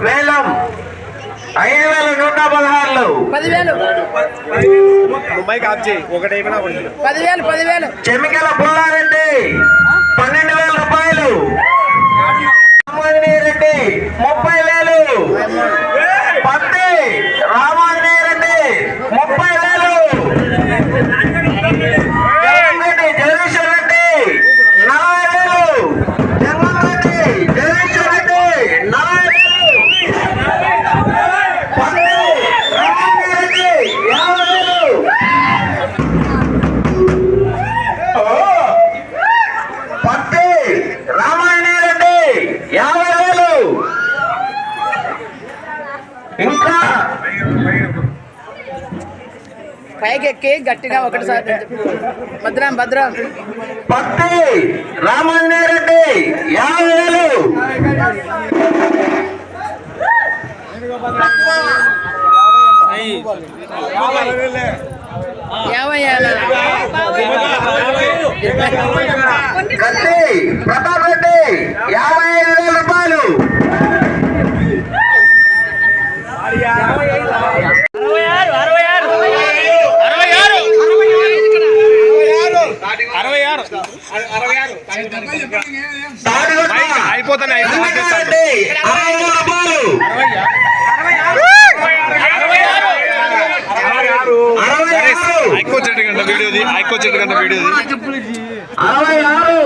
వేలం ఐదు వేల నూట పదహారులు. పదివేలు. ఒకటి పదివేలు పదివేలు. చెమికల పుల్లారెడ్డి. పైకి ఎక్కి గట్టిగా ఒకటిసారి. భద్రం భద్రం పత్తి రామాయణ రెడ్డి యాభై వేలు యాభై ఏళ్ళ. కత్తి ప్రతాప్ రెడ్డి యాభై ఐదు వేల రూపాయలు అరవై ఆరు రెడ్డి అరవై వేల రూపాయలు. ఐకో చెట్టు గంట వీడియోది ఐకో చెట్టు గంట వీడియోది అరవై ఆరు.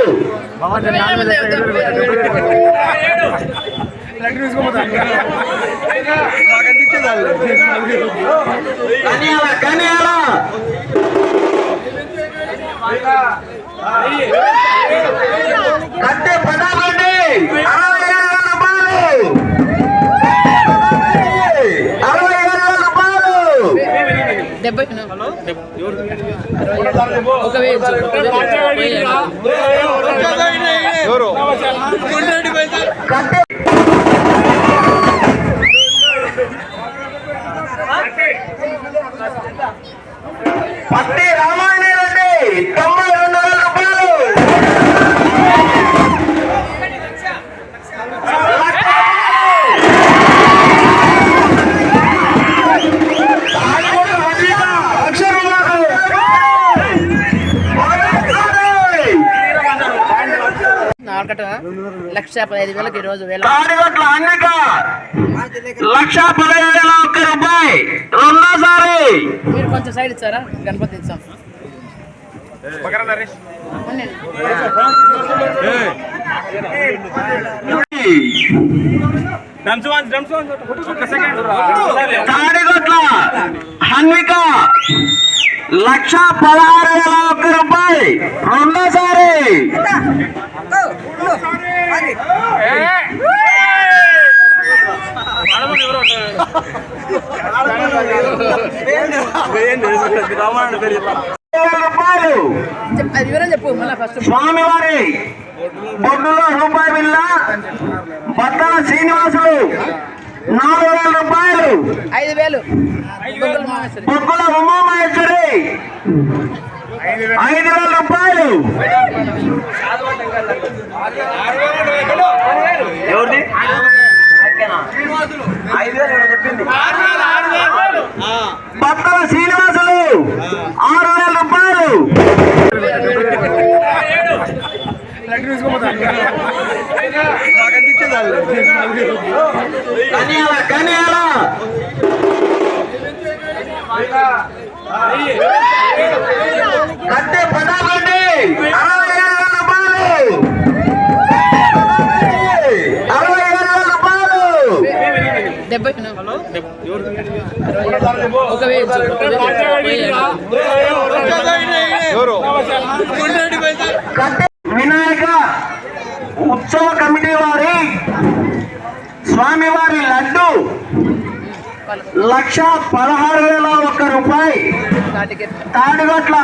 కన్యాల కన్యాల. పదాలండి. అరవై రూపాయలు. అరవై రూపాయలు. డెబ్బై ఒక కట్టె పత్తి రామాయణ రెడ్డి లక్ష పదహైదు వేలకు ఈరోజు వేల. లక్ష పదహైదు వేల ఒక్క రూపాయి. రెండోసారి. మీరు కొంచెం సైడ్ ఇచ్చారా? గణపతి ఇచ్చాం. తాడిగొట్ల హన్విక లక్ష పదహారు వేల ఒక్క రూపాయి. రెండోసారి. స్వామివారి బొడ్డులో రూపాయి బిల్ల బత్తల శ్రీనివాసులు నాలుగు వేల రూపాయలు ఐదు వేలు బొగ్గుల ఉమామహేశ్వరి ఐదు వేల రూపాయలు ఎవరిది బత్తల శ్రీనివాసులు ఆరు వేల రూపాయలు కన్యాల కన్యాల అంటే పదాలండి అరవై ఏడు వేల రూపాయలు అరవై ఏడు వేల రూపాయలు డెబ్బై ఒక వినాయక ఉత్సవ కమిటీ వారు స్వామివారి లడ్డు లక్ష పదహారు వేల ఒక్క రూపాయి. తాడిగొట్ల.